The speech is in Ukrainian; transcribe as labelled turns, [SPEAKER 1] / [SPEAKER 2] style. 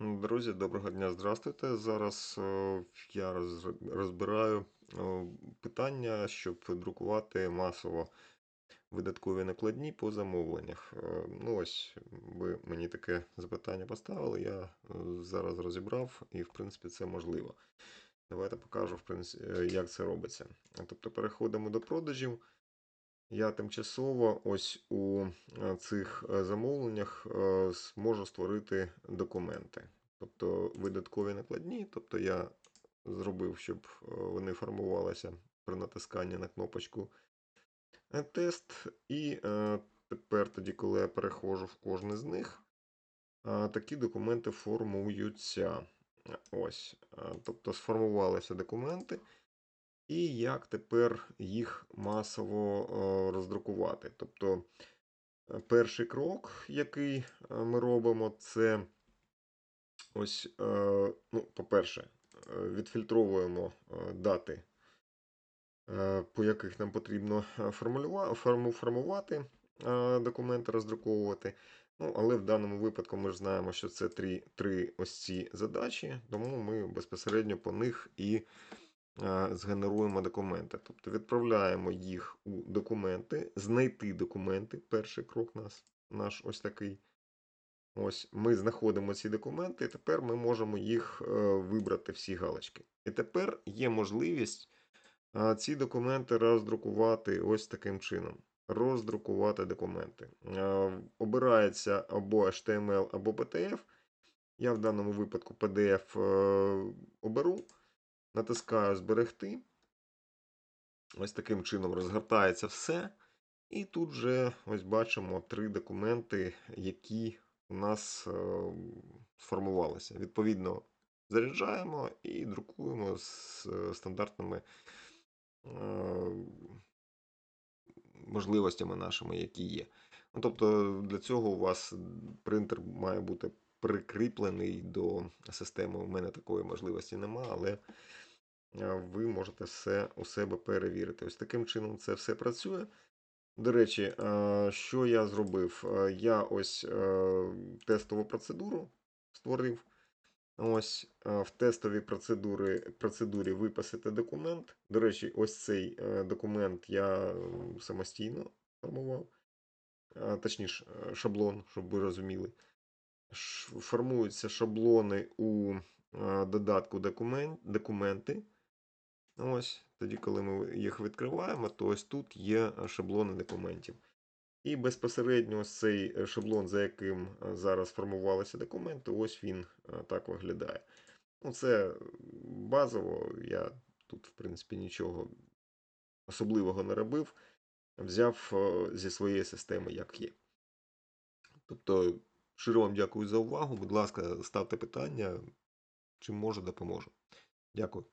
[SPEAKER 1] Друзі, доброго дня, здравствуйте. Зараз е, я розбираю е, питання, щоб друкувати масово видаткові накладні по замовленнях. Е, Ну ось ви мені таке запитання поставили, я зараз розібрав, і в принципі це можливо. Давайте покажу, в принципі, як це робиться. Тобто переходимо до продажів. Я тимчасово ось у е, цих е, замовленнях е, зможу створити документи. Тобто видаткові накладні, тобто я зробив, щоб е, вони формувалися при натисканні на кнопочку е, тест. І е, тепер, тоді, коли я переходжу в кожний з них, е, такі документи формуються. Ось, е, тобто сформувалися документи. І як тепер їх масово е, роздрукувати. Тобто е, перший крок, який е, ми робимо, це ось, ну, по-перше, відфільтровуємо дати, по яких нам потрібно формувати документи, роздруковувати. Ну, але в даному випадку ми ж знаємо, що це три, три ось ці задачі, тому ми безпосередньо по них і згенеруємо документи. Тобто відправляємо їх у документи, знайти документи. Перший крок нас, наш ось такий. Ось ми знаходимо ці документи, і тепер ми можемо їх е, вибрати всі галочки. І тепер є можливість е, ці документи роздрукувати ось таким чином. Роздрукувати документи. Е, Обирається або HTML, або PDF. Я в даному випадку PDF е, оберу, натискаю Зберегти. Ось таким чином розгортається все. І тут вже ось бачимо три документи, які у нас е, сформувалися. Відповідно, заряджаємо і друкуємо з е, стандартними е, можливостями нашими, які є. Ну, тобто для цього у вас принтер має бути прикріплений до системи. У мене такої можливості нема, але ви можете все у себе перевірити. Ось таким чином це все працює. До речі, е, що я зробив? Е, Я ось е, тестову процедуру створив. Ось е, в тестовій процедурі, процедурі виписати документ. До речі, ось цей е, документ я самостійно формував. Е, Точніше, е, шаблон, щоб ви розуміли. Формуються шаблони у е, додатку документ, документи. Ось, тоді, коли ми їх відкриваємо, то ось тут є шаблони документів. І безпосередньо цей е, шаблон, за яким е, зараз формувалися документи, ось він е, так виглядає. Ну, це базово, я тут, в принципі, нічого особливого не робив. Взяв зі своєї системи, як є. Тобто, щиро вам дякую за увагу. Будь ласка, ставте питання, чим можу, допоможу. Дякую.